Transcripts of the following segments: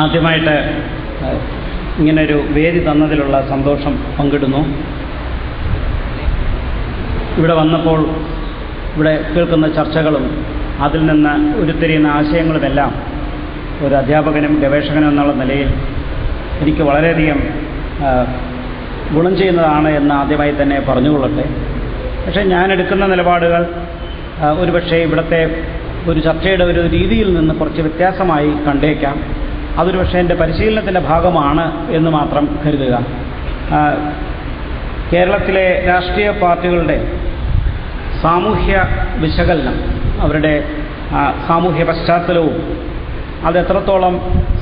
ആദ്യമായിട്ട് ഇങ്ങനൊരു വേദി തന്നതിലുള്ള സന്തോഷം പങ്കിടുന്നു. ഇവിടെ വന്നപ്പോൾ ഇവിടെ കേൾക്കുന്ന ചർച്ചകളും അതിൽ നിന്ന് ഉരുത്തിരിയുന്ന ആശയങ്ങളുമെല്ലാം ഒരു അധ്യാപകനും ഗവേഷകനും എന്നുള്ള നിലയിൽ എനിക്ക് വളരെയധികം ഗുണം ചെയ്യുന്നതാണ് എന്ന് ആദ്യമായി തന്നെ പറഞ്ഞുകൊള്ളട്ടെ. പക്ഷേ ഞാൻ എടുക്കുന്ന നിലപാടുകൾ ഒരുപക്ഷേ ഇവിടുത്തെ ഒരു ചർച്ചയുടെ ഒരു രീതിയിൽ നിന്ന് കുറച്ച് വ്യത്യാസമായി കണ്ടേക്കാം. അതൊരു പക്ഷേ എന്റെ പരിശീലനത്തിന്റെ ഭാഗമാണ് എന്ന് മാത്രം കരുതുക. കേരളത്തിലെ രാഷ്ട്രീയ പാർട്ടികളുടെ സാമൂഹ്യ വിശകലനം അവരുടെ സാമൂഹ്യ പശ്ചാത്തലവും അത്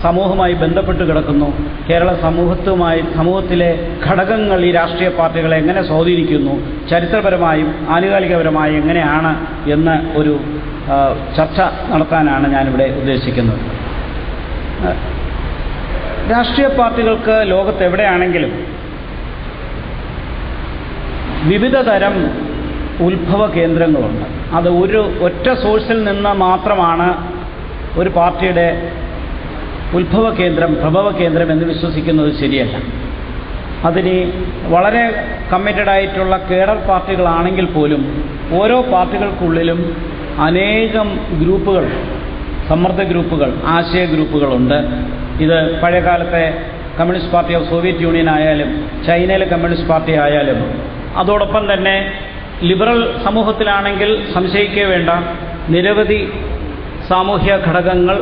സമൂഹമായി ബന്ധപ്പെട്ട് കിടക്കുന്നു കേരള സമൂഹത്തുമായി സമൂഹത്തിലെ ഘടകങ്ങൾ ഈ രാഷ്ട്രീയ പാർട്ടികളെ എങ്ങനെ സ്വാധീനിക്കുന്നു ചരിത്രപരമായും ആനുകാലികപരമായും എങ്ങനെയാണ് എന്ന് ഒരു ചർച്ച നടത്താനാണ് ഞാനിവിടെ ഉദ്ദേശിക്കുന്നത്. രാഷ്ട്രീയ പാർട്ടികൾക്ക് ലോകത്ത് എവിടെയാണെങ്കിലും വിവിധ തരം ഉത്ഭവ കേന്ദ്രങ്ങളുണ്ട്. അത് ഒരു ഒറ്റ സോഴ്സിൽ നിന്ന് മാത്രമാണ് ഒരു പാർട്ടിയുടെ ഉത്ഭവ കേന്ദ്രം പ്രഭവ കേന്ദ്രം എന്ന് വിശ്വസിക്കുന്നത് ശരിയല്ല. അതിന് വളരെ കമ്മിറ്റഡ് ആയിട്ടുള്ള കേഡർ പാർട്ടികളാണെങ്കിൽ പോലും ഓരോ പാർട്ടികൾക്കുള്ളിലും അനേകം ഗ്രൂപ്പുകൾ സമ്മർദ്ദ ഗ്രൂപ്പുകൾ ആശയ ഗ്രൂപ്പുകളുണ്ട്. ഇത് പഴയകാലത്തെ communist party of Soviet Union ആയാലും ചൈനയിലെ കമ്മ്യൂണിസ്റ്റ് പാർട്ടി ആയാലും അതോടൊപ്പം തന്നെ ലിബറൽ സമൂഹത്തിലാണെങ്കിൽ സംശയിക്കേ വേണ്ട. നിരവധി സാമൂഹ്യ ഘടകങ്ങൾ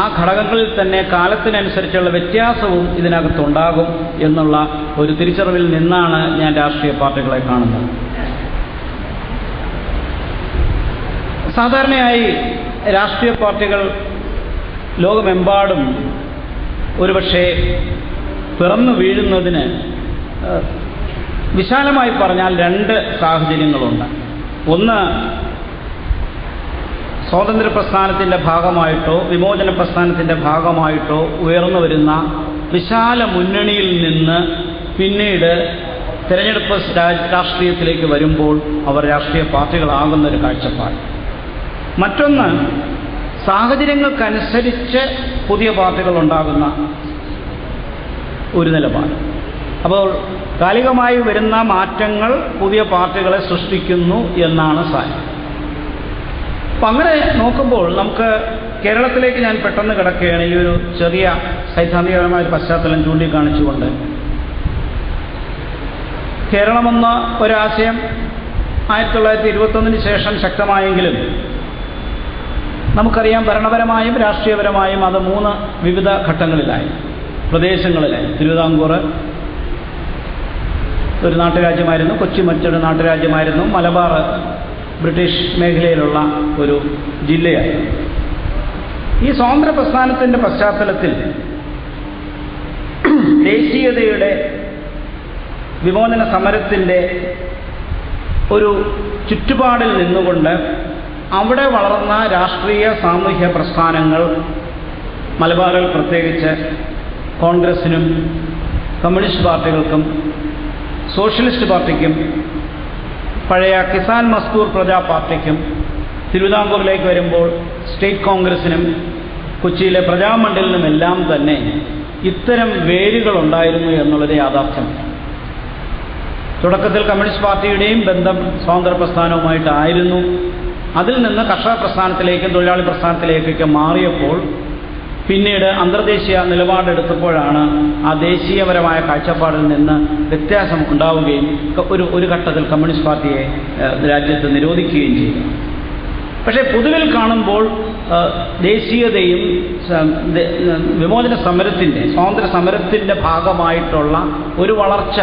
ആ ഘടകങ്ങളിൽ തന്നെ കാലത്തിനനുസരിച്ചുള്ള വ്യത്യാസവും ഇതിനകത്തുണ്ടാകും എന്നുള്ള ഒരു തിരിച്ചറിവിൽ നിന്നാണ് ഞാൻ രാഷ്ട്രീയ പാർട്ടികളെ കാണുന്നത്. സാധാരണയായി രാഷ്ട്രീയ പാർട്ടികൾ ലോകമെമ്പാടും ഒരുപക്ഷെ പിറന്നു വീഴുന്നതിന് വിശാലമായി പറഞ്ഞാൽ രണ്ട് സാഹചര്യങ്ങളുണ്ട്. ഒന്ന് സ്വാതന്ത്ര്യ പ്രസ്ഥാനത്തിന്റെ ഭാഗമായിട്ടോ വിമോചന പ്രസ്ഥാനത്തിന്റെ ഭാഗമായിട്ടോ ഉയർന്നു വരുന്ന വിശാല മുന്നണിയിൽ നിന്ന് പിന്നീട് തിരഞ്ഞെടുപ്പ് രാഷ്ട്രീയത്തിലേക്ക് വരുമ്പോൾ അവർ രാഷ്ട്രീയ പാർട്ടികളാകുന്ന ഒരു കാഴ്ചപ്പാട്. മറ്റൊന്ന് സാഹചര്യങ്ങൾക്കനുസരിച്ച് പുതിയ പാർട്ടികൾ ഉണ്ടാകുന്ന ഒരു നിലപാട്. അപ്പോൾ കാലികമായി വരുന്ന മാറ്റങ്ങൾ പുതിയ പാർട്ടികളെ സൃഷ്ടിക്കുന്നു എന്നാണ് സാരം. അപ്പം അങ്ങനെ നോക്കുമ്പോൾ നമുക്ക് കേരളത്തിലേക്ക് ഞാൻ പെട്ടെന്ന് കിടക്കുകയാണ്. ഈ ഒരു ചെറിയ സൈദ്ധാന്തികപരമായ ഒരു പശ്ചാത്തലം ചൂണ്ടിക്കാണിച്ചുകൊണ്ട്. കേരളമെന്ന ഒരാശയം ആയിരത്തി തൊള്ളായിരത്തി ഇരുപത്തൊന്നിന് ശേഷം ശക്തമായെങ്കിലും നമുക്കറിയാം ഭരണപരമായും രാഷ്ട്രീയപരമായും അത് മൂന്ന് വിവിധ ഘട്ടങ്ങളിലായി. പ്രദേശങ്ങളിലായി. തിരുവിതാംകൂർ ഒരു നാട്ടുരാജ്യമായിരുന്നു കൊച്ചി മറ്റൊരു നാട്ടുരാജ്യമായിരുന്നു മലബാർ ബ്രിട്ടീഷ് മേഖലയിലുള്ള ഒരു ജില്ലയാണ്. ഈ സ്വാതന്ത്ര്യ പ്രസ്ഥാനത്തിന്റെ പശ്ചാത്തലത്തിൽ ദേശീയതയുടെ വിമോചന സമരത്തിന്റെ ഒരു ചുറ്റുപാടിൽ നിന്നുകൊണ്ട് അവിടെ വളർന്ന രാഷ്ട്രീയ സാമൂഹ്യ പ്രസ്ഥാനങ്ങൾ മലബാറിൽ പ്രത്യേകിച്ച് കോൺഗ്രസിനും കമ്മ്യൂണിസ്റ്റ് പാർട്ടികൾക്കും സോഷ്യലിസ്റ്റ് പാർട്ടിക്കും പഴയ കിസാൻ മസ്കൂർ പ്രജാ പാർട്ടിക്കും തിരുവിതാംകൂറിലേക്ക് വരുമ്പോൾ സ്റ്റേറ്റ് കോൺഗ്രസിനും കൊച്ചിയിലെ പ്രജാമണ്ഡലിനുമെല്ലാം തന്നെ ഇത്തരം വേരുകളുണ്ടായിരുന്നു എന്നുള്ളത് യാഥാർത്ഥ്യം. തുടക്കത്തിൽ കമ്മ്യൂണിസ്റ്റ് പാർട്ടിയുടെയും ബന്ധം സ്വാതന്ത്ര്യ പ്രസ്ഥാനവുമായിട്ടായിരുന്നു. അതിൽ നിന്ന് കർഷക പ്രസ്ഥാനത്തിലേക്കും തൊഴിലാളി പ്രസ്ഥാനത്തിലേക്കൊക്കെ മാറിയപ്പോൾ പിന്നീട് അന്തർദേശീയ നിലപാടെടുത്തപ്പോഴാണ് ആ ദേശീയപരമായ കാഴ്ചപ്പാടിൽ നിന്ന് വ്യത്യാസം ഉണ്ടാവുകയും ഒരു ഒരു ഘട്ടത്തിൽ കമ്മ്യൂണിസ്റ്റ് പാർട്ടിയെ രാജ്യത്ത് നിരോധിക്കുകയും ചെയ്തു. പക്ഷേ പൊതുവിൽ കാണുമ്പോൾ ദേശീയതയും വിമോചന സമരത്തിന്റെ സ്വാതന്ത്ര്യ സമരത്തിന്റെ ഭാഗമായിട്ടുള്ള ഒരു വളർച്ച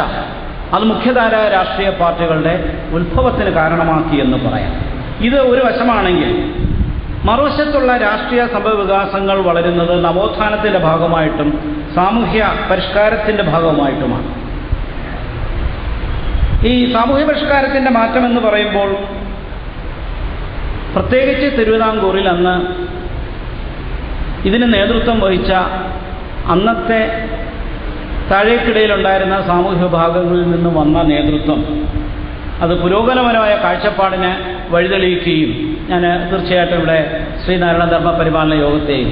അത് മുഖ്യധാര രാഷ്ട്രീയ പാർട്ടികളുടെ ഉത്ഭവത്തിന് കാരണമാക്കി എന്ന് പറയാം. ഇത് ഒരു വശമാണെങ്കിൽ മറുവശത്തുള്ള രാഷ്ട്രീയ സംഭവവികാസങ്ങൾ വളരുന്നത് നവോത്ഥാനത്തിന്റെ ഭാഗമായിട്ടും സാമൂഹ്യ പരിഷ്കാരത്തിന്റെ ഭാഗമായിട്ടുമാണ്. ഈ സാമൂഹ്യ പരിഷ്കാരത്തിന്റെ മാറ്റം എന്ന് പറയുമ്പോൾ പ്രത്യേകിച്ച് തിരുവിതാംകൂറിൽ അന്ന് ഇതിന് നേതൃത്വം വഹിച്ച അന്നത്തെ താഴേക്കിടയിലുണ്ടായിരുന്ന സാമൂഹ്യ വിഭാഗങ്ങളിൽ നിന്ന് വന്ന നേതൃത്വം അത് പുരോഗമനപരമായ കാഴ്ചപ്പാടിന് വഴിതെളിയിക്കുകയും ഞാൻ തീർച്ചയായിട്ടും ഇവിടെ ശ്രീനാരായണ ധർമ്മ പരിപാലന യോഗത്തെയും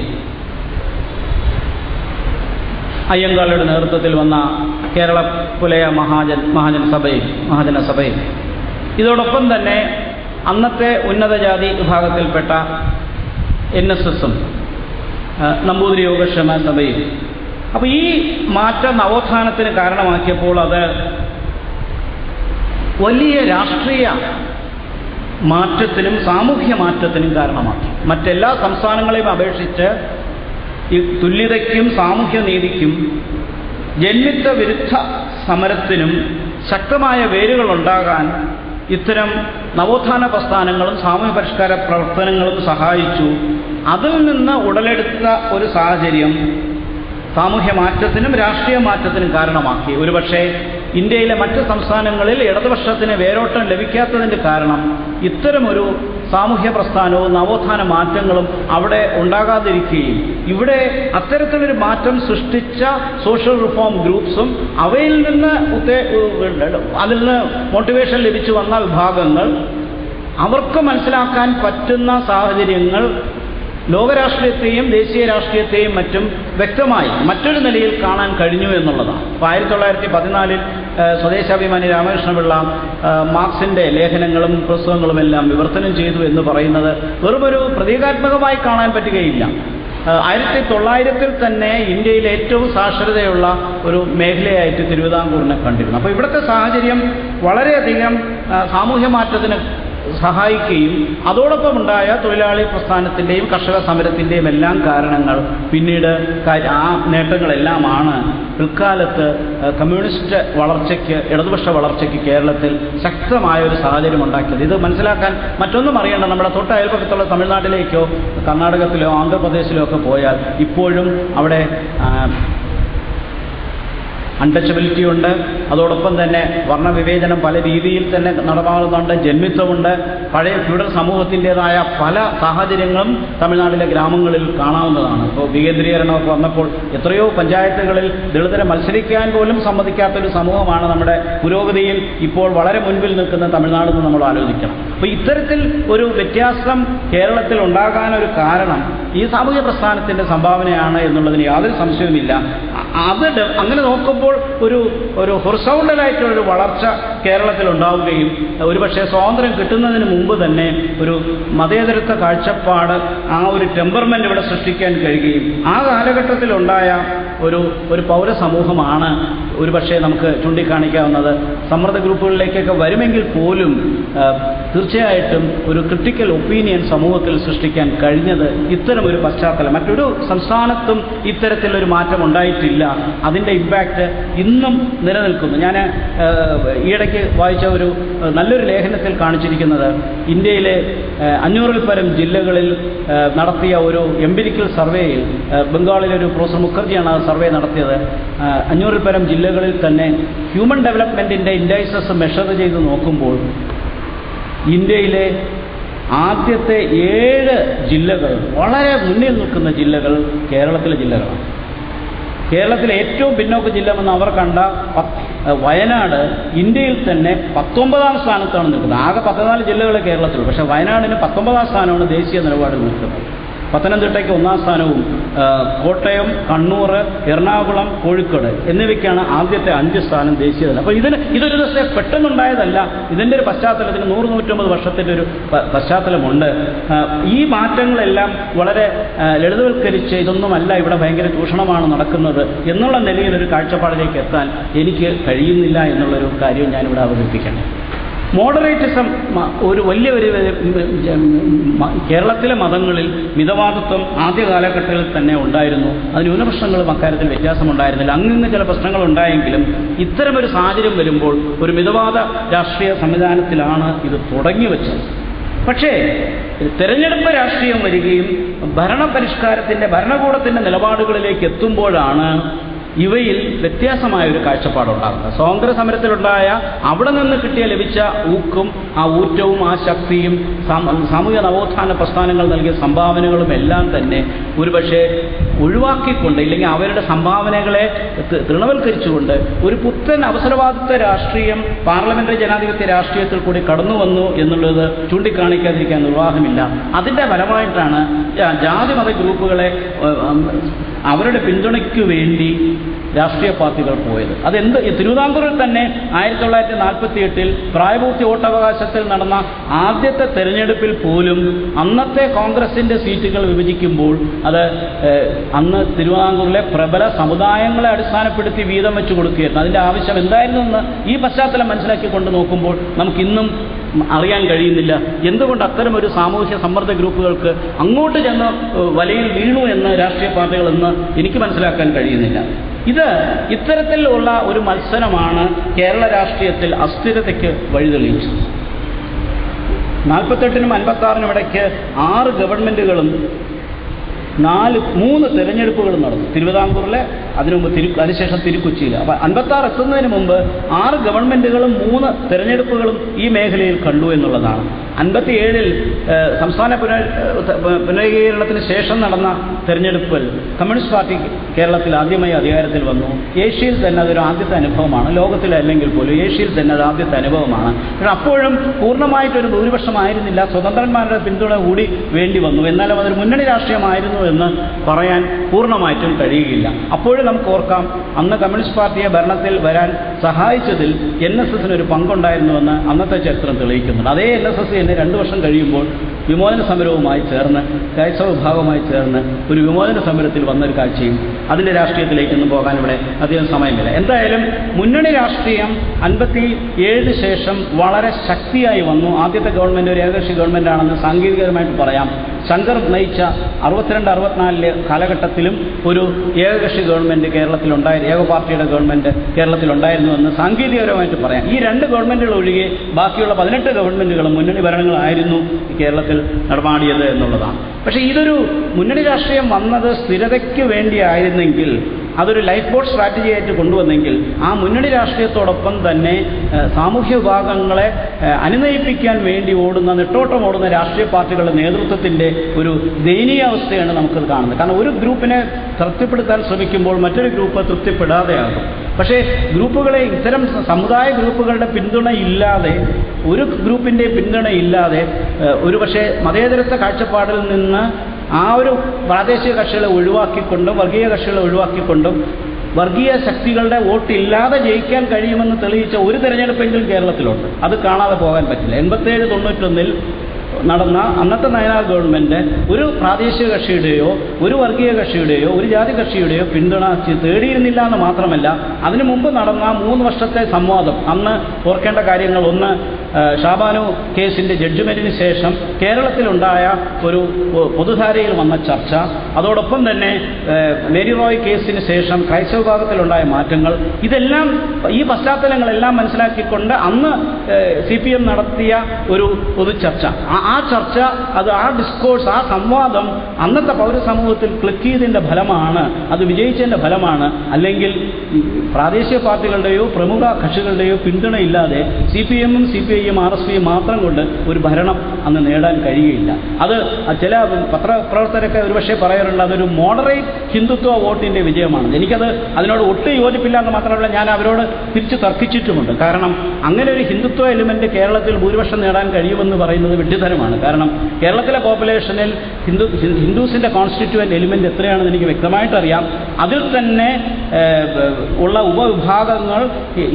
അയ്യങ്കാളിയുടെ നേതൃത്വത്തിൽ വന്ന കേരള പുലയ മഹാജൻ മഹാജൻ സഭയിൽ മഹാജന സഭയിൽ. ഇതോടൊപ്പം തന്നെ അന്നത്തെ ഉന്നതജാതി വിഭാഗത്തിൽപ്പെട്ട എൻ എസ് എസും നമ്പൂതിരി യോഗക്ഷേമ സഭയിൽ അപ്പോൾ ഈ മാറ്റ നവോത്ഥാനത്തിന് കാരണമാക്കിയപ്പോൾ അത് വലിയ രാഷ്ട്രീയ മാറ്റത്തിനും സാമൂഹ്യ മാറ്റത്തിനും കാരണമാക്കി. മറ്റെല്ലാ സംസ്ഥാനങ്ങളെയും അപേക്ഷിച്ച് ഈ തുല്യതയ്ക്കും സാമൂഹ്യ നീതിക്കും ജന്മിത്ത വിരുദ്ധ സമരത്തിനും ശക്തമായ വേരുകൾ ഉണ്ടാകാൻ ഇത്തരം നവോത്ഥാന പ്രസ്ഥാനങ്ങളും സാമൂഹ്യ പരിഷ്കാര പ്രവർത്തനങ്ങളും സഹായിച്ചു. അതിൽ നിന്ന് ഉടലെടുത്ത ഒരു സാഹചര്യം സാമൂഹ്യ മാറ്റത്തിനും രാഷ്ട്രീയ മാറ്റത്തിനും കാരണമാക്കി. ഒരുപക്ഷെ ഇന്ത്യയിലെ മറ്റ് സംസ്ഥാനങ്ങളിൽ ഇടതുപക്ഷത്തിന് വേരോട്ടം ലഭിക്കാത്തതിന്റെ കാരണം ഇത്തരമൊരു സാമൂഹ്യ പ്രസ്ഥാനവും നവോത്ഥാന മാറ്റങ്ങളും അവിടെ ഉണ്ടാകാതിരിക്കുകയും ഇവിടെ അത്തരത്തിലൊരു മാറ്റം സൃഷ്ടിച്ച സോഷ്യൽ റിഫോം ഗ്രൂപ്പ്സും അവയിൽ നിന്ന് അതിൽ നിന്ന് മോട്ടിവേഷൻ ലഭിച്ചു വന്ന വിഭാഗങ്ങൾ അവർക്ക് മനസ്സിലാക്കാൻ പറ്റുന്ന സാഹചര്യങ്ങൾ ലോകരാഷ്ട്രീയത്തെയും ദേശീയ രാഷ്ട്രീയത്തെയും മറ്റും വ്യക്തമായി മറ്റൊരു നിലയിൽ കാണാൻ കഴിഞ്ഞു എന്നുള്ളതാണ്. അപ്പോൾ ആയിരത്തി തൊള്ളായിരത്തി പതിനാലിൽ സ്വദേശാഭിമാനി രാമകൃഷ്ണപിള്ള മാർക്സിന്റെ ലേഖനങ്ങളും പുസ്തകങ്ങളും എല്ലാം വിവർത്തനം ചെയ്തു എന്ന് പറയുന്നത് വെറുമൊരു പ്രതീകാത്മകമായി കാണാൻ പറ്റുകയില്ല. ആയിരത്തി തൊള്ളായിരത്തിൽ തന്നെ ഇന്ത്യയിൽ ഏറ്റവും സാക്ഷരതയുള്ള ഒരു മേഖലയായിട്ട് തിരുവിതാംകൂറിനെ കണ്ടിരുന്നു. അപ്പോൾ ഇവിടുത്തെ സാഹചര്യം വളരെയധികം സാമൂഹ്യ മാറ്റത്തിന് സഹായിക്കുകയും അതോടൊപ്പം ഉണ്ടായ തൊഴിലാളി പ്രസ്ഥാനത്തിന്റെയും കർഷക സമരത്തിന്റെയും എല്ലാം കാരണങ്ങൾ. പിന്നീട് ആ നേട്ടങ്ങളെല്ലാമാണ് പിൽക്കാലത്ത് കമ്മ്യൂണിസ്റ്റ് വളർച്ചയ്ക്ക് ഇടതുപക്ഷ വളർച്ചയ്ക്ക് കേരളത്തിൽ ശക്തമായ ഒരു സാഹചര്യം ഉണ്ടാക്കിയത്. ഇത് മനസ്സിലാക്കാൻ മറ്റൊന്നും അറിയേണ്ട നമ്മുടെ തൊട്ട് അയൽപ്പക്കത്തുള്ള തമിഴ്നാട്ടിലേക്കോ കർണാടകത്തിലോ ആന്ധ്രാപ്രദേശിലോ ഒക്കെ പോയാൽ ഇപ്പോഴും അവിടെ അൺടച്ചബിലിറ്റി ഉണ്ട്. അതോടൊപ്പം തന്നെ വർണവിവേചനം പല രീതിയിൽ തന്നെ നടപ്പാകുന്നുണ്ട്. ജന്മിത്വമുണ്ട്. പഴയ ഫ്യൂഡൽ സമൂഹത്തിന്റെതായ പല സാഹചര്യങ്ങളും തമിഴ്നാട്ടിലെ ഗ്രാമങ്ങളിൽ കാണാവുന്നതാണ്. ഇപ്പോൾ വികേന്ദ്രീകരണമൊക്കെ വന്നപ്പോൾ എത്രയോ പഞ്ചായത്തുകളിൽ ദളിതരെ മത്സരിക്കാൻ പോലും സമ്മതിക്കാത്തൊരു സമൂഹമാണ് നമ്മുടെ പുരോഗതിയിൽ ഇപ്പോൾ വളരെ മുൻപിൽ നിൽക്കുന്ന തമിഴ്നാടെന്ന് നമ്മൾ ആലോചിക്കണം. അപ്പോൾ ഇത്തരത്തിൽ ഒരു വ്യത്യാസം കേരളത്തിൽ ഉണ്ടാകാനൊരു കാരണം ഈ സാമൂഹ്യ പ്രസ്ഥാനത്തിന്റെ സംഭാവനയാണ് എന്നുള്ളതിന് യാതൊരു സംശയവുമില്ല. അത് അങ്ങനെ നോക്കുമ്പോൾ ഒരു ഒരു ഹൊറിസൗണ്ടലായിട്ടുള്ളൊരു വളർച്ച കേരളത്തിൽ ഉണ്ടാവുകയും ഒരുപക്ഷെ സ്വാതന്ത്ര്യം കിട്ടുന്നതിന് മുമ്പ് തന്നെ ഒരു മതേതരത്വ കാഴ്ചപ്പാട് ആ ഒരു ടെമ്പർമെന്റ് ഇവിടെ സൃഷ്ടിക്കാൻ കഴിയുകയും ആ കാലഘട്ടത്തിലുണ്ടായ ഒരു ഒരു പൗരസമൂഹമാണ് ഒരുപക്ഷെ നമുക്ക് ചൂണ്ടിക്കാണിക്കാവുന്നത്. സമ്മർദ്ദ ഗ്രൂപ്പുകളിലേക്കൊക്കെ വരുമെങ്കിൽ പോലും തീർച്ചയായിട്ടും ഒരു ക്രിട്ടിക്കൽ ഒപ്പീനിയൻ സമൂഹത്തിൽ സൃഷ്ടിക്കാൻ കഴിഞ്ഞത് ഇത്തരം ഒരു പശ്ചാത്തലം. മറ്റൊരു സംസ്ഥാനത്തും ഇത്തരത്തിലൊരു മാറ്റം ഉണ്ടായിട്ടില്ല. അതിന്റെ ഇമ്പാക്റ്റ് ഇന്നും നിലനിൽക്കുന്നു. ഞാൻ ഈയിടയ്ക്ക് വായിച്ച ഒരു നല്ലൊരു ലേഖനത്തിൽ കാണിച്ചിരിക്കുന്നത് ഇന്ത്യയിലെ അഞ്ഞൂറിൽ പരം ജില്ലകളിൽ നടത്തിയ ഒരു എംപിരിക്കൽ സർവേയിൽ ബംഗാളിലെ ഒരു പ്രൊഫസർ മുഖർജിയാണ് ആ സർവേ നടത്തിയത്. അഞ്ഞൂറിൽ പരം ജില്ലകളിൽ തന്നെ ഹ്യൂമൻ ഡെവലപ്മെന്റിന്റെ ഇൻഡൈസസ് മെഷർ ചെയ്ത് നോക്കുമ്പോൾ ഇന്ത്യയിലെ ആദ്യത്തെ ഏഴ് ജില്ലകൾ വളരെ മുന്നിൽ നിൽക്കുന്ന ജില്ലകൾ കേരളത്തിലെ ജില്ലകളാണ്. കേരളത്തിലെ ഏറ്റവും പിന്നോക്ക ജില്ലമെന്ന് അവർ കണ്ട വയനാട് ഇന്ത്യയിൽ തന്നെ പത്തൊമ്പതാം സ്ഥാനത്താണ് നിൽക്കുന്നത്. ആകെ പതിനാല് ജില്ലകളെ കേരളത്തിലുള്ളൂ. പക്ഷേ വയനാടിന് പത്തൊമ്പതാം സ്ഥാനമാണ് ദേശീയ നിലപാടിൽ നിൽക്കുന്നത്. പത്തനംതിട്ടയ്ക്ക് ഒന്നാം സ്ഥാനവും കോട്ടയം കണ്ണൂർ എറണാകുളം കോഴിക്കോട് എന്നിവയ്ക്കാണ് ആദ്യത്തെ അഞ്ച് സ്ഥാനം ദേശീയതല. അപ്പോൾ ഇതിന് ഇതൊരു ദിവസത്തെ പെട്ടെന്നുണ്ടായതല്ല. ഇതിന്റെ ഒരു പശ്ചാത്തലത്തിന് നൂറ് നൂറ്റമ്പത് വർഷത്തിന്റെ ഒരു പശ്ചാത്തലമുണ്ട്. ഈ മാറ്റങ്ങളെല്ലാം വളരെ ലളിതവൽക്കരിച്ച് ഇതൊന്നുമല്ല ഇവിടെ ഭയങ്കര ചൂഷണമാണ് നടക്കുന്നത് എന്നുള്ള നിലയിൽ ഒരു കാഴ്ചപ്പാടിലേക്ക് എത്താൻ എനിക്ക് കഴിയുന്നില്ല എന്നുള്ളൊരു കാര്യം ഞാനിവിടെ അവതരിപ്പിക്കട്ടെ. മോഡറേറ്റിസം ഒരു വലിയ ഒരു കേരളത്തിലെ മതങ്ങളിൽ മിതവാദത്വം ആദ്യ കാലഘട്ടത്തിൽ തന്നെ ഉണ്ടായിരുന്നു. അതിന് ന്യൂനപ്രശ്നങ്ങളും അക്കാര്യത്തിൽ വ്യത്യാസമുണ്ടായിരുന്നില്ല. അങ്ങിന്ന് ചില പ്രശ്നങ്ങൾ ഉണ്ടായെങ്കിലും ഇത്തരമൊരു സാഹചര്യം വരുമ്പോൾ ഒരു മിതവാദ രാഷ്ട്രീയ സംവിധാനത്തിലാണ് ഇത് തുടങ്ങി വെച്ചത്. പക്ഷേ തെരഞ്ഞെടുപ്പ് രാഷ്ട്രീയം വരികയും ഭരണപരിഷ്കാരത്തിന്റെ ഭരണകൂടത്തിന്റെ നിലപാടുകളിലേക്ക് എത്തുമ്പോഴാണ് ഇവയിൽ വ്യത്യാസമായ ഒരു കാഴ്ചപ്പാടുണ്ടാകുന്നത് സ്വാതന്ത്ര്യ സമരത്തിലുണ്ടായ അവിടെ നിന്ന് കിട്ടിയ ലഭിച്ച ഊക്കും ആ ഊറ്റവും ആ ശക്തിയും സാമൂഹ്യ നവോത്ഥാന പ്രസ്ഥാനങ്ങൾ നൽകിയ സംഭാവനകളും എല്ലാം തന്നെ ഒരുപക്ഷെ ഒഴിവാക്കിക്കൊണ്ട് ഇല്ലെങ്കിൽ അവരുടെ സംഭാവനകളെ തൃണവൽക്കരിച്ചുകൊണ്ട് ഒരു പുത്തൻ അവസരവാദിത്വ രാഷ്ട്രീയം പാർലമെന്ററി ജനാധിപത്യ രാഷ്ട്രീയത്തിൽ കൂടി കടന്നു വന്നു എന്നുള്ളത് ചൂണ്ടിക്കാണിക്കാതിരിക്കാൻ നിർവാഹമില്ല. അതിന്റെ ഫലമായിട്ടാണ് ജാതിമത ഗ്രൂപ്പുകളെ അവരുടെ പിന്തുണയ്ക്ക് വേണ്ടി രാഷ്ട്രീയ പാർട്ടികൾ പോയത്. അതെന്ത്? തിരുവിതാംകൂറിൽ തന്നെ ആയിരത്തി തൊള്ളായിരത്തി നാൽപ്പത്തി എട്ടിൽ പ്രായപൂർത്തി വോട്ടവകാശത്തിൽ നടന്ന ആദ്യത്തെ തെരഞ്ഞെടുപ്പിൽ പോലും അന്നത്തെ കോൺഗ്രസിന്റെ സീറ്റുകൾ വിഭജിക്കുമ്പോൾ അത് അന്ന് തിരുവിതാംകൂറിലെ പ്രബല സമുദായങ്ങളെ അടിസ്ഥാനപ്പെടുത്തി വീതം വെച്ച് കൊടുക്കുകയായിരുന്നു. അതിന്റെ ആവശ്യം എന്തായിരുന്നു എന്ന് ഈ പശ്ചാത്തലം മനസ്സിലാക്കി കൊണ്ട് നോക്കുമ്പോൾ നമുക്കിന്നും അറിയാൻ കഴിയുന്നില്ല. എന്തുകൊണ്ട് അത്തരം ഒരു സാമൂഹ്യ സമ്മർദ്ദ ഗ്രൂപ്പുകൾക്ക് അങ്ങോട്ട് ചെന്ന് വലയിൽ വീണു എന്ന് രാഷ്ട്രീയ പാർട്ടികളെന്ന് എനിക്ക് മനസ്സിലാക്കാൻ കഴിയുന്നില്ല. ഇത് ഇത്തരത്തിലുള്ള ഒരു മത്സരമാണ് കേരള രാഷ്ട്രീയത്തിൽ അസ്ഥിരതയ്ക്ക് വഴിതെളിയിച്ചത്. നാൽപ്പത്തെട്ടിനും അൻപത്തി ആറിനും ഇടയ്ക്ക് ആറ് ഗവൺമെന്റുകളും നാല് മൂന്ന് തെരഞ്ഞെടുപ്പുകൾ നടന്നു. തിരുവിതാംകൂറിലെ അതിനു മുമ്പ് തിരു അതിനുശേഷം തിരുക്കൊച്ചിയിൽ അപ്പോൾ അൻപത്താറ് എത്തുന്നതിന് മുമ്പ് ആറ് ഗവൺമെന്റുകളും മൂന്ന് തെരഞ്ഞെടുപ്പുകളും ഈ മേഖലയിൽ കണ്ടു എന്നുള്ളതാണ്. അൻപത്തിയേഴിൽ സംസ്ഥാന പുന പുനരീകരണത്തിന് ശേഷം നടന്ന തെരഞ്ഞെടുപ്പിൽ കമ്മ്യൂണിസ്റ്റ് പാർട്ടി കേരളത്തിൽ ആദ്യമായി അധികാരത്തിൽ വന്നു. ഏഷ്യയിൽ തന്നെ അതൊരു ആദ്യത്തെ അനുഭവമാണ്. ലോകത്തിൽ അല്ലെങ്കിൽ പോലും ഏഷ്യയിൽ തന്നെ അത് ആദ്യത്തെ അനുഭവമാണ്. പക്ഷേ അപ്പോഴും പൂർണമായിട്ടൊരു ഭൂരിപക്ഷമായിരുന്നില്ല. സ്വതന്ത്രന്മാരുടെ പിന്തുണ കൂടി വേണ്ടി വന്നു. എന്നാലും അതൊരു മുന്നണി രാഷ്ട്രീയമായിരുന്നു എന്ന് പറയാൻ പൂർണമായിട്ടും കഴിയുകയില്ല. അപ്പോഴും നമുക്ക് ഓർക്കാം അന്ന് കമ്മ്യൂണിസ്റ്റ് പാർട്ടിയെ ഭരണത്തിൽ വരാൻ സഹായിച്ചതിൽ എൻ എസ് എസിന് ഒരു പങ്കുണ്ടായിരുന്നുവെന്ന് അന്നത്തെ ചരിത്രം തെളിയിക്കുന്നുണ്ട്. അതേ എൻ എസ് എസ് തന്നെ രണ്ടു വർഷം കഴിയുമ്പോൾ വിമോചന സമരവുമായി ചേർന്ന് ക്രൈസ്തവ വിഭാഗവുമായി ചേർന്ന് ഒരു വിമോചന സമരത്തിൽ വന്നൊരു കാഴ്ചയും അതിന്റെ രാഷ്ട്രീയത്തിലേക്കൊന്നും പോകാൻ ഇവിടെ അധികം സമയമില്ല. എന്തായാലും മുന്നണി രാഷ്ട്രീയം അൻപത്തി ഏഴിന് ശേഷം വളരെ ശക്തിയായി വന്നു. ആദ്യത്തെ ഗവൺമെന്റ് ഒരു ഏകകക്ഷി ഗവൺമെന്റാണെന്ന് സാങ്കേതികമായിട്ട് പറയാം. ശങ്കർ നയിച്ച അറുപത്തിരണ്ട് അറുപത്തിനാലിലെ കാലഘട്ടത്തിലും ഒരു ഏകകക്ഷി ഗവൺമെന്റ് കേരളത്തിലുണ്ടായി ഏക പാർട്ടിയുടെ ഗവൺമെന്റ് കേരളത്തിലുണ്ടായിരുന്നുവെന്ന് സാങ്കേതികപരമായിട്ട് പറയാം. ഈ രണ്ട് ഗവൺമെന്റുകൾ ഒഴികെ ബാക്കിയുള്ള പതിനെട്ട് ഗവൺമെന്റുകളും മുന്നണി ഭരണങ്ങളായിരുന്നു കേരളത്തിൽ നടമാടിയത് എന്നുള്ളതാണ്. പക്ഷേ ഇതൊരു മുന്നണി രാഷ്ട്രീയം വന്നത് സ്ഥിരതയ്ക്ക് വേണ്ടിയായിരുന്നെങ്കിൽ അതൊരു ലൈഫ് ബോട്ട് സ്ട്രാറ്റജി ആയിട്ട് കൊണ്ടുവന്നെങ്കിൽ ആ മുന്നണി രാഷ്ട്രീയത്തോടൊപ്പം തന്നെ സാമൂഹ്യ വിഭാഗങ്ങളെ അനുനയിപ്പിക്കാൻ വേണ്ടി ഓടുന്ന നെട്ടോട്ടം ഓടുന്ന രാഷ്ട്രീയ പാർട്ടികളുടെ നേതൃത്വത്തിന്റെ ഒരു ദയനീയാവസ്ഥയാണ് നമുക്കത് കാണുന്നത്. കാരണം ഒരു ഗ്രൂപ്പിനെ തൃപ്തിപ്പെടുത്താൻ ശ്രമിക്കുമ്പോൾ മറ്റൊരു ഗ്രൂപ്പ് തൃപ്തിപ്പെടാതെയാകും. പക്ഷേ ഗ്രൂപ്പുകളെ ഇത്തരം സമുദായ ഗ്രൂപ്പുകളുടെ പിന്തുണ ഇല്ലാതെ ഒരു ഗ്രൂപ്പിന്റെ പിന്തുണ ഇല്ലാതെ ഒരു പക്ഷേ മതേതരത്വ കാഴ്ചപ്പാടിൽ നിന്ന് ആ ഒരു പ്രാദേശിക കക്ഷികളെ ഒഴിവാക്കിക്കൊണ്ടും വർഗീയ കക്ഷികളെ ഒഴിവാക്കിക്കൊണ്ടും വർഗീയ ശക്തികളുടെ വോട്ടില്ലാതെ ജയിക്കാൻ കഴിയുമെന്ന് തെളിയിച്ച ഒരു തെരഞ്ഞെടുപ്പെങ്കിലും കേരളത്തിലുണ്ട്. അത് കാണാതെ പോകാൻ പറ്റില്ല. എൺപത്തേഴ് തൊണ്ണൂറ്റൊന്നിൽ നടന്ന അന്നത്തെ നയനാർ ഗവൺമെന്റ് ഒരു പ്രാദേശിക കക്ഷിയുടെയോ ഒരു വർഗീയ കക്ഷിയുടെയോ ഒരു ജാതി കക്ഷിയുടെയോ പിന്തുണ തേടിയിരുന്നില്ല എന്ന് മാത്രമല്ല അതിനു മുമ്പ് നടന്ന മൂന്ന് വർഷത്തെ സംവാദം. അന്ന് ഓർക്കേണ്ട കാര്യങ്ങൾ ഒന്ന് ഷാബാനു കേസിന്റെ ജഡ്ജ്മെന്റിന് ശേഷം കേരളത്തിലുണ്ടായ ഒരു പൊതുധാരയിൽ വന്ന ചർച്ച. അതോടൊപ്പം തന്നെ മേരി റോയ് കേസിന് ശേഷം ക്രൈസ്തവ വിഭാഗത്തിലുണ്ടായ മാറ്റങ്ങൾ. ഇതെല്ലാം ഈ പശ്ചാത്തലങ്ങളെല്ലാം മനസ്സിലാക്കിക്കൊണ്ട് അന്ന് സി പി എം നടത്തിയ ഒരു പൊതു ചർച്ച ആ ആ ചർച്ച അത് ആ ഡിസ്കോഴ്സ് ആ സംവാദം അന്നത്തെ പൗരസമൂഹത്തിൽ ക്ലിക്ക് ചെയ്തതിന്റെ ഫലമാണ് അത് വിജയിച്ചതിന്റെ ഫലമാണ്. അല്ലെങ്കിൽ പ്രാദേശിക പാർട്ടികളുടെയോ പ്രമുഖ കക്ഷികളുടെയോ പിന്തുണയില്ലാതെ സി പി എമ്മും സി പി ഐയും ആർ എസ് പിയും മാത്രം കൊണ്ട് ഒരു ഭരണം അന്ന് നേടാൻ കഴിയുകയില്ല. അത് ചില പത്രപ്രവർത്തകരൊക്കെ ഒരുപക്ഷെ പറയാറുണ്ട് അതൊരു മോഡറേറ്റ് ഹിന്ദുത്വ വോട്ടിന്റെ വിജയമാണ്. എനിക്കത് അതിനോട് ഒട്ടും യോജിപ്പില്ല എന്ന് മാത്രമല്ല ഞാൻ അവരോട് തിരിച്ച് തർക്കിച്ചിട്ടുമുണ്ട്. കാരണം അങ്ങനെ ഒരു ഹിന്ദുത്വ എലിമെന്റ് കേരളത്തിൽ ഭൂരിപക്ഷം നേടാൻ കഴിയുമെന്ന് പറയുന്നത് വിഡ്ഢിതരമാണ്. കാരണം കേരളത്തിലെ പോപ്പുലേഷനിൽ ഹിന്ദു ഹിന്ദുസിന്റെ കോൺസ്റ്റിറ്റ്യൂവന്റ് എലിമെന്റ് എത്രയാണെന്ന് എനിക്ക് വ്യക്തമായിട്ടറിയാം. അതിൽ തന്നെ ഉള്ള ഉപവിഭാഗങ്ങൾ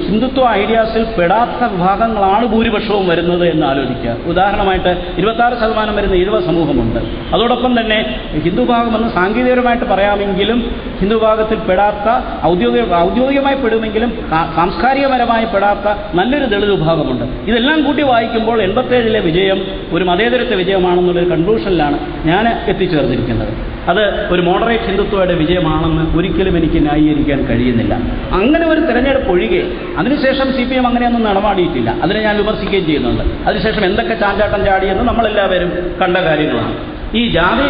ഹിന്ദുത്വ ഐഡിയാസിൽ പെടാത്ത വിഭാഗങ്ങളാണ് ഭൂരിപക്ഷവും വരുന്നത് എന്ന് ആലോചിക്കുക. ഉദാഹരണമായിട്ട് ഇരുപത്താറ് ശതമാനം വരുന്ന ഈഴവ സമൂഹമുണ്ട്. അതോടൊപ്പം തന്നെ ഹിന്ദു ഭാഗമെന്ന് സാങ്കേതികപരമായിട്ട് പറയാമെങ്കിലും ഹിന്ദു വിഭാഗത്തിൽ പെടാത്ത ഔദ്യോഗിക ഔദ്യോഗികമായി പെടുമെങ്കിലും സാംസ്കാരികപരമായി പെടാത്ത നല്ലൊരു ദളിത് വിഭാഗമുണ്ട്. ഇതെല്ലാം കൂട്ടി വായിക്കുമ്പോൾ എൺപത്തേഴിലെ വിജയം ഒരു മതേതരത്വ വിജയമാണെന്നുള്ളൊരു കൺക്ലൂഷനിലാണ് ഞാൻ എത്തിച്ചേർന്നിരിക്കുന്നത്. അത് ഒരു മോഡറേറ്റ് ഹിന്ദുത്വയുടെ വിജയമാണെന്ന് ഒരിക്കലും എനിക്ക് ന്യായീകരിക്കാൻ കഴിയുന്നില്ല. അങ്ങനെ ഒരു തെരഞ്ഞെടുപ്പ് ഒഴികെ അതിനുശേഷം സി പി എം അങ്ങനെയൊന്നും നടമാടിയിട്ടില്ല. അതിനെ ഞാൻ വിമർശിക്കുകയും ചെയ്യുന്നുണ്ട്. അതിനുശേഷം എന്തൊക്കെ ചാഞ്ചാട്ടം ചാടിയെന്ന് നമ്മളെല്ലാവരും കണ്ട കാര്യങ്ങളാണ്. ഈ ജാതി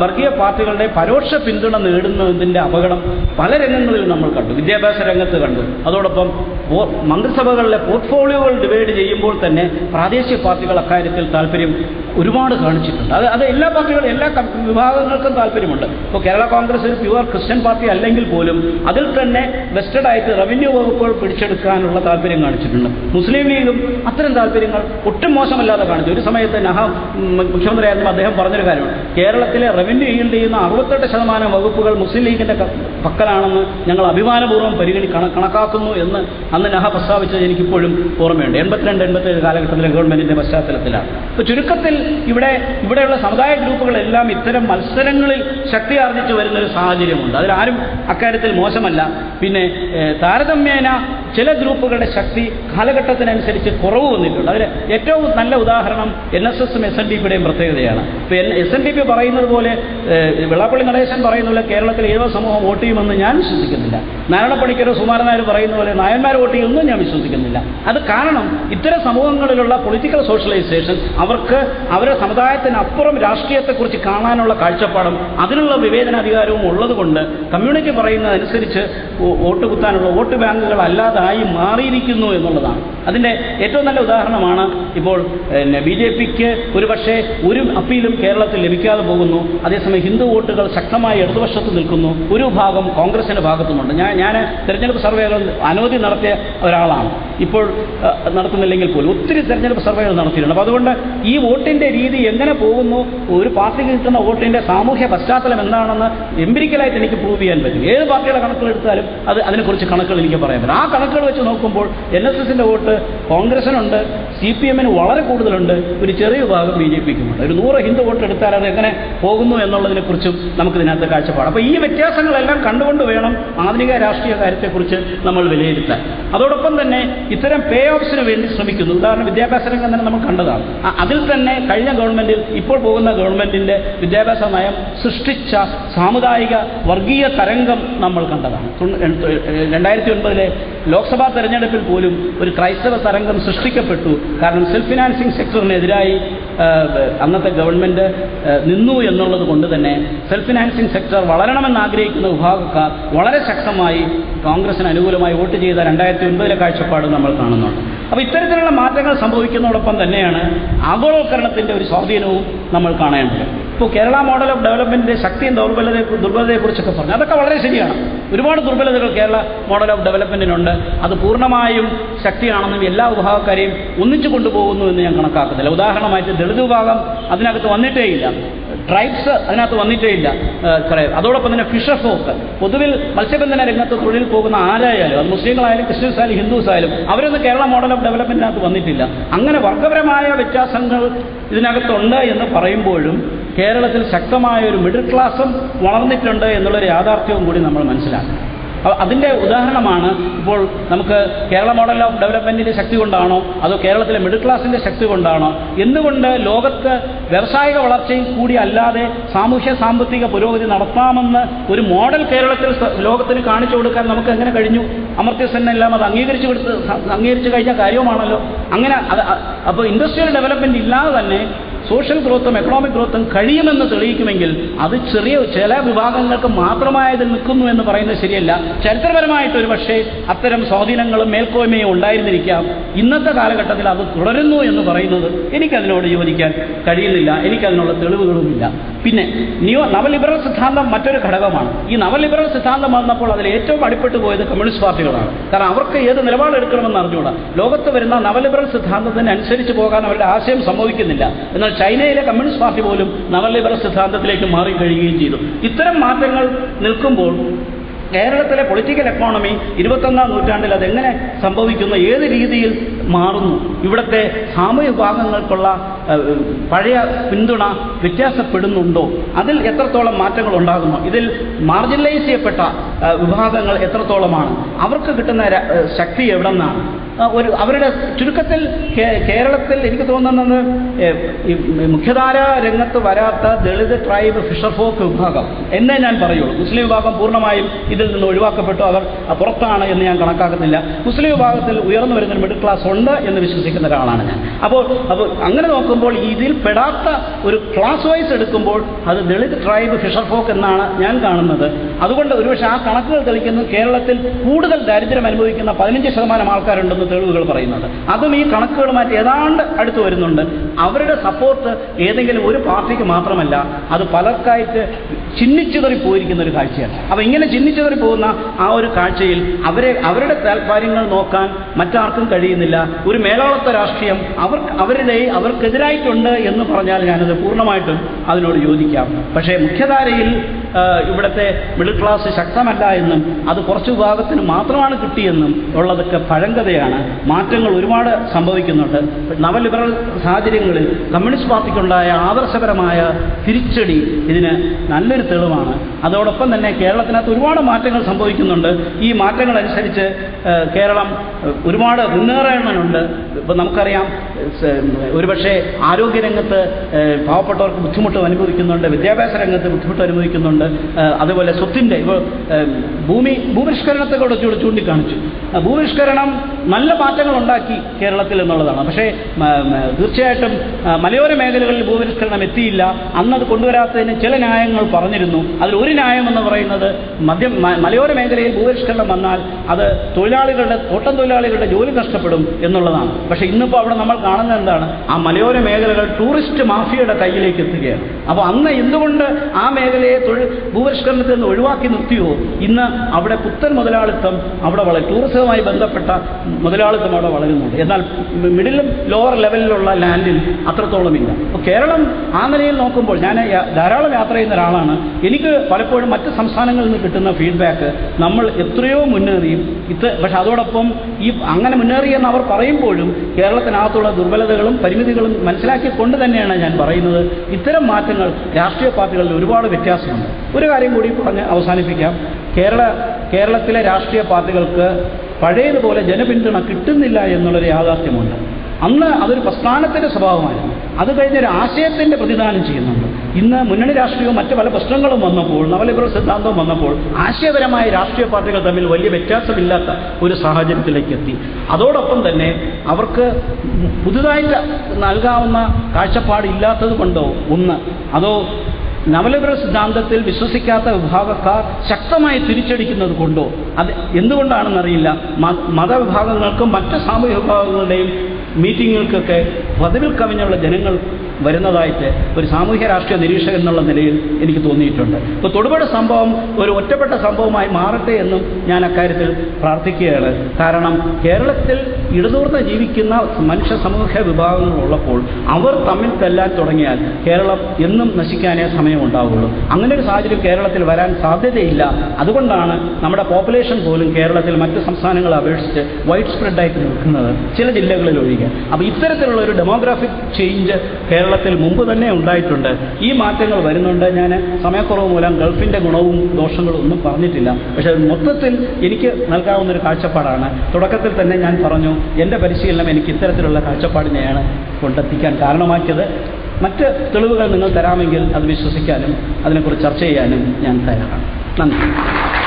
വർഗീയ പാർട്ടികളുടെ പരോക്ഷ പിന്തുണ നേടുന്നതിന്റെ അപകടം പല രംഗങ്ങളിൽ നമ്മൾ കണ്ടു. വിദ്യാഭ്യാസ രംഗത്ത് കണ്ടു. അതോടൊപ്പം മന്ത്രിസഭകളിലെ പോർട്ട്ഫോളിയോകൾ ഡിവൈഡ് ചെയ്യുമ്പോൾ തന്നെ പ്രാദേശിക പാർട്ടികൾ അക്കാര്യത്തിൽ താല്പര്യം ഒരുപാട് കാണിച്ചിട്ടുണ്ട്. അത് അത് എല്ലാ പാർട്ടികളും എല്ലാ വിഭാഗങ്ങൾക്കും താല്പര്യമുണ്ട്. ഇപ്പോൾ കേരള കോൺഗ്രസ് ഒരു പ്യുവർ ക്രിസ്ത്യൻ പാർട്ടി അല്ലെങ്കിൽ പോലും അതിൽ തന്നെ വെസ്റ്റഡ് ആയിട്ട് റവന്യൂ വകുപ്പുകൾ പിടിച്ചെടുക്കാനുള്ള താല്പര്യം കാണിച്ചിട്ടുണ്ട്. മുസ്ലിം ലീഗും അത്തരം താല്പര്യങ്ങൾ ഒട്ടും മോശമല്ലാതെ കാണിച്ചു. ഒരു സമയത്ത് നഹ മുഖ്യമന്ത്രിയായിരുന്നു അദ്ദേഹം പറഞ്ഞൊരു കാര്യമാണ്. കേരളത്തിലെ റവന്യൂ ഈൽഡ് ചെയ്യുന്ന അറുപത്തെട്ട് ശതമാനം വകുപ്പുകൾ മുസ്ലിം ലീഗിന്റെ ക- പക്കലാണെന്ന് ഞങ്ങൾ അഭിമാനപൂർവം പരിഗണി കണക്കാക്കുന്നു എന്ന് അന്ന് നഹ പ്രസ്താവിച്ചത് എനിക്കിപ്പോഴും ഓർമ്മയുണ്ട്. എൺപത്തിരണ്ട് എൺപത്തേഴ് കാലഘട്ടത്തിലെ ഗവൺമെന്റിന്റെ പശ്ചാത്തലത്തിലാണ്. അപ്പോൾ ചുരുക്കത്തിൽ ഇവിടെ ഇവിടെയുള്ള സമുദായ ഗ്രൂപ്പുകളെല്ലാം ഇത്തരം മത്സരങ്ങളിൽ ശക്തി ആർജിച്ചു വരുന്ന ഒരു സാഹചര്യമുണ്ട്. അതിലാരും അക്കാര്യത്തിൽ മോശമല്ല. പിന്നെ താരതമ്യേന ചില ഗ്രൂപ്പുകളുടെ ശക്തി കാലഘട്ടത്തിനനുസരിച്ച് കുറവ് വന്നിട്ടുണ്ട്. അതിന് ഏറ്റവും നല്ല ഉദാഹരണം എൻ എസ് എസും എസ് എൻ ഡി പിയുടെയും പ്രത്യേകതയാണ്. ഇപ്പോൾ എസ് എൻ ഡി പി പറയുന്നത് പോലെ വിളാപ്പള്ളി നടേശൻ പറയുന്ന പോലെ കേരളത്തിൽ ഏഴോ സമൂഹം വോട്ട് ചെയ്യുമെന്ന് ഞാൻ വിശ്വസിക്കുന്നില്ല. നാരായണപ്പണിക്കരോ സുമാരൻ നായർ പറയുന്ന പോലെ നായന്മാർ വോട്ട് ചെയ്യുമെന്നും ഞാൻ വിശ്വസിക്കുന്നില്ല. അത് കാരണം ഇത്തരം സമൂഹങ്ങളിലുള്ള പൊളിറ്റിക്കൽ സോഷ്യലൈസേഷൻ അവർക്ക് അവരുടെ സമുദായത്തിനപ്പുറം രാഷ്ട്രീയത്തെക്കുറിച്ച് കാണാനുള്ള കാഴ്ചപ്പാടും അതിനുള്ള വിവേചനാധികാരവും ഉള്ളതുകൊണ്ട് കമ്മ്യൂണിറ്റി പറയുന്നതനുസരിച്ച് വോട്ട് കുത്താനുള്ള വോട്ട് ബാങ്കുകൾ അല്ലാതായി മാറിയിരിക്കുന്നു എന്നുള്ളതാണ്. അതിന്റെ ഏറ്റവും നല്ല ഉദാഹരണമാണ് ഇപ്പോൾ ബി ജെ പിക്ക് ഒരു പക്ഷേ ഒരു അപ്പീലും കേരളത്തിൽ ലഭിക്കാതെ പോകുന്നു. അതേസമയം ഹിന്ദു വോട്ടുകൾ ശക്തമായി ഇടതുപക്ഷത്ത് നിൽക്കുന്നു. ഒരു ഭാഗം കോൺഗ്രസിന്റെ ഭാഗത്തുമുണ്ട്. ഞാൻ ഞാൻ തെരഞ്ഞെടുപ്പ് സർവേകൾ അനവധി നടത്തിയ ഒരാളാണ്. ഇപ്പോൾ നടത്തുന്നില്ലെങ്കിൽ പോലും ഒത്തിരി തെരഞ്ഞെടുപ്പ് സർവേകൾ നടത്തിയിട്ടുണ്ട്. അപ്പോൾ അതുകൊണ്ട് ഈ വോട്ടിന്റെ രീതി എങ്ങനെ പോകുന്നു? ഒരു പാർട്ടിക്ക് കിട്ടുന്ന വോട്ടിന്റെ സാമൂഹ്യ പശ്ചാത്തലം എന്താണെന്ന് എംപിരിക്കലായിട്ട് എനിക്ക് പ്രൂവ് ചെയ്യാൻ പറ്റും. ഏത് പാർട്ടിയുടെ കണക്കുകൾ എടുത്താലും അത് അതിനെക്കുറിച്ച് കണക്കുകൾ എനിക്ക് പറയാൻ പറ്റും. ആ കണക്കുകൾ വെച്ച് നോക്കുമ്പോൾ എൻ എസ് എസിന്റെ വോട്ട് കോൺഗ്രസിനുണ്ട് സി പി എമ്മിന് വളരെ കൂടുതലുണ്ട് ഒരു ചെറിയ വിഭാഗം ബി ജെ പിക്കുമുണ്ട്. ഒരു നൂറ് ഹിന്ദു വോട്ട് എടുത്താൽ അത് എങ്ങനെ പോകുന്നു എന്നുള്ളതിനെക്കുറിച്ചും നമുക്ക് ഇതിനകത്ത് കാഴ്ചപ്പാട്. അപ്പോൾ ഈ വ്യത്യാസങ്ങളെല്ലാം കണ്ടുകൊണ്ട് വേണം ആധുനിക രാഷ്ട്രീയ കാര്യത്തെക്കുറിച്ച് നമ്മൾ വിലയിരുത്താൻ. അതോടൊപ്പം തന്നെ ഇത്തരം പേ ഓഫ്സിന് വേണ്ടി ശ്രമിക്കുന്നു. ഉദാഹരണം വിദ്യാഭ്യാസ രംഗം തന്നെ നമ്മൾ കണ്ടതാണ്. അതിൽ തന്നെ കഴിഞ്ഞ ഗവൺമെന്റിൽ ഇപ്പോൾ പോകുന്ന ഗവൺമെന്റിന്റെ വിദ്യാഭ്യാസ നയം സൃഷ്ടിച്ച സാമുദായിക വർഗീയ തരംഗം നമ്മൾ കണ്ടതാണ്. രണ്ടായിരത്തി ഒൻപതിലെ ലോക്സഭാ തെരഞ്ഞെടുപ്പിൽ പോലും ഒരു ക്രൈസ്തവ തരംഗം സൃഷ്ടിക്കപ്പെട്ടു. കാരണം സെൽഫ് ഫിനാൻസിംഗ് സെക്ടറിനെതിരായി അന്നത്തെ ഗവൺമെന്റ് നിന്നു എന്നുള്ളത് കൊണ്ട് തന്നെ സെൽഫ് ഫിനാൻസിങ് സെക്ടർ വളരണമെന്ന് ആഗ്രഹിക്കുന്ന വിഭാഗക്കാർ വളരെ ശക്തമായി കോൺഗ്രസിന് അനുകൂലമായി വോട്ട് ചെയ്ത രണ്ടായിരത്തി ഒൻപതിലെ കാഴ്ചപ്പാട് നമ്മൾ കാണുന്നുണ്ട്. അപ്പോൾ ഇത്തരത്തിലുള്ള മാറ്റങ്ങൾ സംഭവിക്കുന്നതോടൊപ്പം തന്നെയാണ് ആഗോളവൽക്കരണത്തിന്റെ ഒരു സ്വാധീനവും നമ്മൾ കാണേണ്ടത്. ഇപ്പോൾ കേരള മോഡൽ ഓഫ് ഡെവലപ്മെന്റിന്റെ ശക്തിയും ദൗർബലത ദുർബലതയെക്കുറിച്ചൊക്കെ പറഞ്ഞു അതൊക്കെ വളരെ ശരിയാണ്. ഒരുപാട് ദുർബലതകൾ കേരള മോഡൽ ഓഫ് ഡെവലപ്മെന്റിനുണ്ട് അത് പൂർണമായും ശക്തിയാണെന്നും എല്ലാ വിഭാഗക്കാരെയും ഒന്നിച്ചു കൊണ്ടുപോകുന്നു എന്ന് ഞാൻ കണക്കാക്കുന്നില്ല. ഉദാഹരണമായിട്ട് ദളിത് വിഭാഗം അതിനകത്ത് വന്നിട്ടേ ഇല്ല. ട്രൈബ്സ് അതിനകത്ത് വന്നിട്ടേ ഇല്ല. അതോടൊപ്പം തന്നെ ഫിഷർ ഫോക്ക് പൊതുവിൽ മത്സ്യബന്ധന രംഗത്ത് തൊഴിൽ പോകുന്ന ആരായാലും അത് മുസ്ലിങ്ങളായാലും ക്രിസ്ത്യൻസ് ആയാലും ഹിന്ദുസ് ആയാലും അവരൊന്നും കേരള മോഡൽ ഓഫ് ഡെവലപ്മെന്റിനകത്ത് വന്നിട്ടില്ല. അങ്ങനെ വർഗപരമായ വ്യത്യാസങ്ങൾ ഇതിനകത്തുണ്ട് എന്ന് പറയുമ്പോഴും കേരളത്തിൽ ശക്തമായ ഒരു മിഡിൽ ക്ലാസ്സും വളർന്നിട്ടുണ്ട് എന്നുള്ളൊരു യാഥാർത്ഥ്യവും കൂടി നമ്മൾ മനസ്സിലാക്കണം. അതിന്റെ ഉദാഹരണമാണ് ഇപ്പോൾ നമുക്ക് കേരള മോഡൽ ഓഫ് ഡെവലപ്മെന്റിന്റെ ശക്തി കൊണ്ടാണോ അതോ കേരളത്തിലെ മിഡിൽ ക്ലാസിന്റെ ശക്തി കൊണ്ടാണോ? എന്തുകൊണ്ട് ലോകത്ത് വ്യാവസായിക വളർച്ചയും കൂടി അല്ലാതെ സാമൂഹ്യ സാമ്പത്തിക പുരോഗതി നടത്താമെന്ന് ഒരു മോഡൽ കേരളത്തിൽ ലോകത്തിന് കാണിച്ചു കൊടുക്കാൻ നമുക്ക് എങ്ങനെ കഴിഞ്ഞു? അമർത്യ എല്ലാം അത് അംഗീകരിച്ചു കൊടുത്ത് അംഗീകരിച്ചു കഴിഞ്ഞ കാര്യവുമാണല്ലോ. അങ്ങനെ അത് അപ്പോൾ ഇൻഡസ്ട്രിയൽ ഡെവലപ്മെന്റ് ഇല്ലാതെ തന്നെ സോഷ്യൽ ഗ്രോത്തും എക്കണോമിക് ഗ്രോത്തും കഴിയുമെന്ന് തെളിയിക്കുമെങ്കിൽ അത് ചെറിയ ചില വിഭാഗങ്ങൾക്ക് മാത്രമായത് നിൽക്കുന്നു എന്ന് പറയുന്നത് ശരിയല്ല. ചരിത്രപരമായിട്ട് ഒരു പക്ഷേ അത്തരം സ്വാധീനങ്ങളും മേൽക്കോയ്മയും ഉണ്ടായിരുന്നിരിക്കാം. ഇന്നത്തെ കാലഘട്ടത്തിൽ അത് തുടരുന്നു എന്ന് പറയുന്നത് എനിക്കതിനോട് യോജിക്കാൻ കഴിയുന്നില്ല. എനിക്കതിനുള്ള തെളിവുകളുമില്ല. പിന്നെ ന്യൂ നവലിബറൽ സിദ്ധാന്തം മറ്റൊരു ഘടകമാണ്. ഈ നവലിബറൽ സിദ്ധാന്തം വന്നപ്പോൾ അതിൽ ഏറ്റവും അടിപ്പെട്ടു പോയത് കമ്മ്യൂണിസ്റ്റ് പാർട്ടികളാണ്. കാരണം അവർക്ക് ഏത് നിലപാടെടുക്കണമെന്ന് അറിഞ്ഞുകൂടാ. ലോകത്ത് വരുന്ന നവലിബറൽ സിദ്ധാന്തത്തിന് അനുസരിച്ച് പോകാൻ അവരുടെ ആശയം സംഭവിക്കുന്നില്ല. എന്നാൽ ചൈനയിലെ കമ്മ്യൂണിസ്റ്റ് പാർട്ടി പോലും നവലിബറൽ സിദ്ധാന്തത്തിലേക്ക് മാറിക്കഴിയുകയും ചെയ്തു. ഇത്തരം മാറ്റങ്ങൾ നിൽക്കുമ്പോൾ കേരളത്തിലെ പൊളിറ്റിക്കൽ എക്കോണമി ഇരുപത്തൊന്നാം നൂറ്റാണ്ടിൽ അതെങ്ങനെ സംഭവിക്കുന്നു ഏത് രീതിയിൽ മാറുന്നു ഇവിടുത്തെ സാമൂഹ്യ വിഭാഗങ്ങൾക്കുള്ള പഴയ പിന്തുണ വ്യത്യാസപ്പെടുന്നുണ്ടോ അതിൽ എത്രത്തോളം മാറ്റങ്ങൾ ഉണ്ടാകുന്നു ഇതിൽ മാർജിനലൈസ് ചെയ്യപ്പെട്ട വിഭാഗങ്ങൾ എത്രത്തോളമാണ് അവർക്ക് കിട്ടുന്ന ശക്തി എവിടെ നിന്നാണ് ഒരു അവരുടെ ചുരുക്കത്തിൽ കേരളത്തിൽ എനിക്ക് തോന്നുന്നത് മുഖ്യധാര രംഗത്ത് വരാത്ത ദളിത് ട്രൈബ് ഫിഷർ ഫോക്ക് വിഭാഗം എന്നേ ഞാൻ പറയുള്ളൂ. മുസ്ലിം വിഭാഗം പൂർണമായും ഇതിൽ നിന്ന് ഒഴിവാക്കപ്പെട്ടു. അവർ പുറത്താണ് എന്ന് ഞാൻ കണക്കാക്കുന്നില്ല. മുസ്ലിം വിഭാഗത്തിൽ ഉയർന്നു വരുന്ന മിഡിൽ ക്ലാസ് ഉണ്ട് എന്ന് വിശ്വസിക്കുന്ന ഒരാളാണ് ഞാൻ. അപ്പോൾ അപ്പോൾ അങ്ങനെ നോക്കുമ്പോൾ ഇതിൽ പെടാത്ത ഒരു ക്ലാസ് വൈസ് എടുക്കുമ്പോൾ അത് ദളിത് ട്രൈബ് ഫിഷർ ഫോക്ക് എന്നാണ് ഞാൻ കാണുന്നത്. അതുകൊണ്ട് ഒരുപക്ഷെ ആ കണക്കുകൾ തെളിക്കുന്നത് കേരളത്തിൽ കൂടുതൽ ദാരിദ്ര്യം അനുഭവിക്കുന്ന പതിനഞ്ച് ശതമാനം ആൾക്കാരുണ്ടെന്ന് തെളിവുകൾ പറയുന്നുണ്ട്. അതും ഈ കണക്കുകളുമായിട്ട് ഏതാണ്ട് അടുത്ത് വരുന്നുണ്ട്. അവരുടെ സപ്പോർട്ട് ഏതെങ്കിലും ഒരു പാർട്ടിക്ക് മാത്രമല്ല അത് പലർക്കായിട്ട് ചിഹ്നിച്ചുതറി പോയിരിക്കുന്ന ഒരു കാഴ്ചയാണ്. അപ്പോൾ ഇങ്ങനെ ചിഹ്നിച്ചുതറി പോകുന്ന ആ ഒരു കാഴ്ചയിൽ അവരെ അവരുടെ താല്പര്യങ്ങൾ നോക്കാൻ മറ്റാർക്കും കഴിയുന്നില്ല. ഒരു മേലാളത്ത രാഷ്ട്രീയം അവർ അവരുടെ അവർക്കെതിരായിട്ടുണ്ട് എന്ന് പറഞ്ഞാൽ ഞാനത് പൂർണമായിട്ടും അതിനോട് യോജിക്കാം. പക്ഷേ മുഖ്യധാരയിൽ ഇവിടുത്തെ മിഡിൽ ക്ലാസ് ശക്തമല്ല എന്നും അത് കുറച്ച് വിഭാഗത്തിന് മാത്രമാണ് കിട്ടിയെന്നും ഉള്ളതൊക്കെ പഴങ്കഥയാണ്. മാറ്റങ്ങൾ ഒരുപാട് സംഭവിക്കുന്നുണ്ട്. നവലിബറൽ സാഹചര്യങ്ങളിൽ കമ്മ്യൂണിസ്റ്റ് പാർട്ടിക്കുണ്ടായ ആദർശപരമായ തിരിച്ചടി ഇതിന് നല്ലൊരു തെളിവാണ്. അതോടൊപ്പം തന്നെ കേരളത്തിനകത്ത് ഒരുപാട് മാറ്റങ്ങൾ സംഭവിക്കുന്നുണ്ട്. ഈ മാറ്റങ്ങൾ അനുസരിച്ച് കേരളം ഒരുപാട് മുന്നേറാനുണ്ട്. ഇപ്പം നമുക്കറിയാം ഒരുപക്ഷെ ആരോഗ്യരംഗത്ത് പാവപ്പെട്ടവർക്ക് ബുദ്ധിമുട്ട് അനുഭവിക്കുന്നുണ്ട് വിദ്യാഭ്യാസ രംഗത്ത് ബുദ്ധിമുട്ട് അനുഭവിക്കുന്നുണ്ട്. ആ, അതുപോലെ സ്വത്തിന്റെ ഇപ്പോൾ ഭൂമി ഭൂപരിഷ്കരണത്തെ കൂടെ ചൂട് ചൂണ്ടിക്കാണിച്ചു. ഭൂപരിഷ്കരണം നല്ല മാറ്റങ്ങൾ ഉണ്ടാക്കി കേരളത്തിൽ എന്നുള്ളതാണ്. പക്ഷേ തീർച്ചയായിട്ടും മലയോര മേഖലകളിൽ ഭൂപരിഷ്കരണം എത്തിയില്ല. അന്നത് കൊണ്ടുവരാത്തതിന് ചില ന്യായങ്ങൾ പറഞ്ഞിരുന്നു. അതിൽ ഒരു ന്യായം എന്ന് പറയുന്നത് മധ്യ മലയോര മേഖലയിൽ ഭൂപരിഷ്കരണം വന്നാൽ അത് തൊഴിലാളികളുടെ തോട്ടം തൊഴിലാളികളുടെ ജോലി നഷ്ടപ്പെടും എന്നുള്ളതാണ്. പക്ഷേ ഇന്നിപ്പോൾ അവിടെ നമ്മൾ കാണുന്നത് എന്താണ്? ആ മലയോര മേഖലകൾ ടൂറിസ്റ്റ് മാഫിയയുടെ കയ്യിലേക്ക് എത്തുകയാണ്. അപ്പോൾ അന്ന് എന്തുകൊണ്ട് ആ മേഖലയെ തൊഴിൽ ഭൂപരിഷ്കരണത്തിൽ നിന്ന് ഒഴിവാക്കി നിർത്തിയോ? ഇന്ന് അവിടെ പുത്തൻ മുതലാളിത്തം അവിടെ വളരെ ടൂറിസവുമായി ബന്ധപ്പെട്ട മുതലാളിത്തം അവിടെ വളരുന്നുണ്ട്. എന്നാൽ മിഡിലും ലോവർ ലെവലിലുള്ള ലാൻഡിൽ അത്രത്തോളം ഇല്ല അപ്പോൾ കേരളം ആ നിലയിൽ നോക്കുമ്പോൾ ഞാൻ ധാരാളം യാത്ര ചെയ്യുന്ന ഒരാളാണ്. എനിക്ക് പലപ്പോഴും മറ്റ് സംസ്ഥാനങ്ങളിൽ നിന്ന് കിട്ടുന്ന ഫീഡ്ബാക്ക് നമ്മൾ എത്രയോ മുന്നേറിയും ഇത് പക്ഷെ അതോടൊപ്പം ഈ അങ്ങനെ മുന്നേറിയെന്ന് അവർ പറയുമ്പോഴും കേരളത്തിനകത്തുള്ള ദുർബലതകളും പരിമിതികളും മനസ്സിലാക്കിക്കൊണ്ട് തന്നെയാണ് ഞാൻ പറയുന്നത്. ഇത്തരം മാറ്റങ്ങൾ രാഷ്ട്രീയ പാർട്ടികളിൽ ഒരുപാട് വ്യത്യാസമുണ്ട്. ഒരു കാര്യം കൂടി പറഞ്ഞ് അവസാനിപ്പിക്കാം. കേരള കേരളത്തിലെ രാഷ്ട്രീയ പാർട്ടികൾക്ക് പഴയതുപോലെ ജനപിന്തുണ കിട്ടുന്നില്ല എന്നുള്ളൊരു യാഥാർത്ഥ്യമുണ്ട്. അന്ന് അതൊരു പ്രസ്ഥാനത്തിന്റെ സ്വഭാവമായിരുന്നു. അത് കഴിഞ്ഞൊരു ആശയത്തിന്റെ പ്രതിദാനം ചെയ്യുന്നുണ്ട്. ഇന്ന് മുന്നണി രാഷ്ട്രീയവും മറ്റു പല പ്രശ്നങ്ങളും വന്നപ്പോൾ നവലിബറൽ സിദ്ധാന്തവും വന്നപ്പോൾ ആശയപരമായ രാഷ്ട്രീയ പാർട്ടികൾ തമ്മിൽ വലിയ വ്യത്യാസമില്ലാത്ത ഒരു സാഹചര്യത്തിലേക്ക് എത്തി. അതോടൊപ്പം തന്നെ അവർക്ക് പുതുതായിട്ട് നൽകാവുന്ന കാഴ്ചപ്പാട് ഇല്ലാത്തത് കൊണ്ടോ ഒന്ന് അതോ നവലിബറൽ സിദ്ധാന്തത്തിൽ വിശ്വസിക്കാത്ത വിഭാഗക്കാർ ശക്തമായി തിരിച്ചടിക്കുന്നത് കൊണ്ടോ? അത് എന്തുകൊണ്ടാണെന്നറിയില്ല. മതവിഭാഗങ്ങൾക്കും മറ്റ് സാമൂഹ്യ വിഭാഗങ്ങളുടെയും മീറ്റിങ്ങുകൾക്കൊക്കെ പതിവിൽ കവിഞ്ഞുള്ള ജനങ്ങൾ വരുന്നതായിട്ട് ഒരു സാമൂഹ്യ രാഷ്ട്രീയ നിരീക്ഷകൻ എന്നുള്ള നിലയിൽ എനിക്ക് തോന്നിയിട്ടുണ്ട്. അപ്പോൾ തൊടുപുഴ സംഭവം ഒരു ഒറ്റപ്പെട്ട സംഭവമായി മാറട്ടെ എന്നും ഞാൻ അക്കാര്യത്തിൽ പ്രാർത്ഥിക്കുകയാണ്. കാരണം കേരളത്തിൽ ഇടതൂർന്ന് ജീവിക്കുന്ന മനുഷ്യ സമൂഹ വിഭാഗങ്ങൾ ഉള്ളപ്പോൾ അവർ തമ്മിൽ തല്ലാൻ തുടങ്ങിയാൽ കേരളം എന്നും നശിക്കാനേ സമയമുണ്ടാവുള്ളൂ. അങ്ങനെ ഒരു സാഹചര്യം കേരളത്തിൽ വരാൻ സാധ്യതയില്ല. അതുകൊണ്ടാണ് നമ്മുടെ പോപ്പുലേഷൻ പോലും കേരളത്തിൽ മറ്റ് സംസ്ഥാനങ്ങളെ അപേക്ഷിച്ച് വൈഡ് സ്പ്രെഡായിട്ട് നിൽക്കുന്നത്. ചില ജില്ലകളിൽ ഒഴികെ. അപ്പോൾ ഇത്തരത്തിലുള്ള ഒരു ഡെമോഗ്രാഫിക് ചേഞ്ച് കേരളത്തിൽ മുമ്പ് തന്നെ ഉണ്ടായിട്ടുണ്ട്. ഈ മാറ്റങ്ങൾ വരുന്നുണ്ട്. ഞാൻ സമയക്കുറവ് മൂലം ഗൾഫിന്റെ ഗുണവും ദോഷങ്ങളും ഒന്നും പറഞ്ഞിട്ടില്ല. പക്ഷേ മൊത്തത്തിൽ എനിക്ക് നൽകാവുന്ന ഒരു കാഴ്ചപ്പാടാണ്. തുടക്കത്തിൽ തന്നെ ഞാൻ പറഞ്ഞു എന്റെ പരിശീലനം എനിക്ക് ഇത്തരത്തിലുള്ള കാഴ്ചപ്പാടിനെയാണ് കൊണ്ടെത്തിക്കാൻ കാരണമാക്കിയത്. മറ്റ് തെളിവുകൾ നിങ്ങൾ തരാമെങ്കിൽ അത് വിശ്വസിക്കാനും അതിനെക്കുറിച്ച് ചർച്ച ചെയ്യാനും ഞാൻ തയ്യാറാണ്. നന്ദി.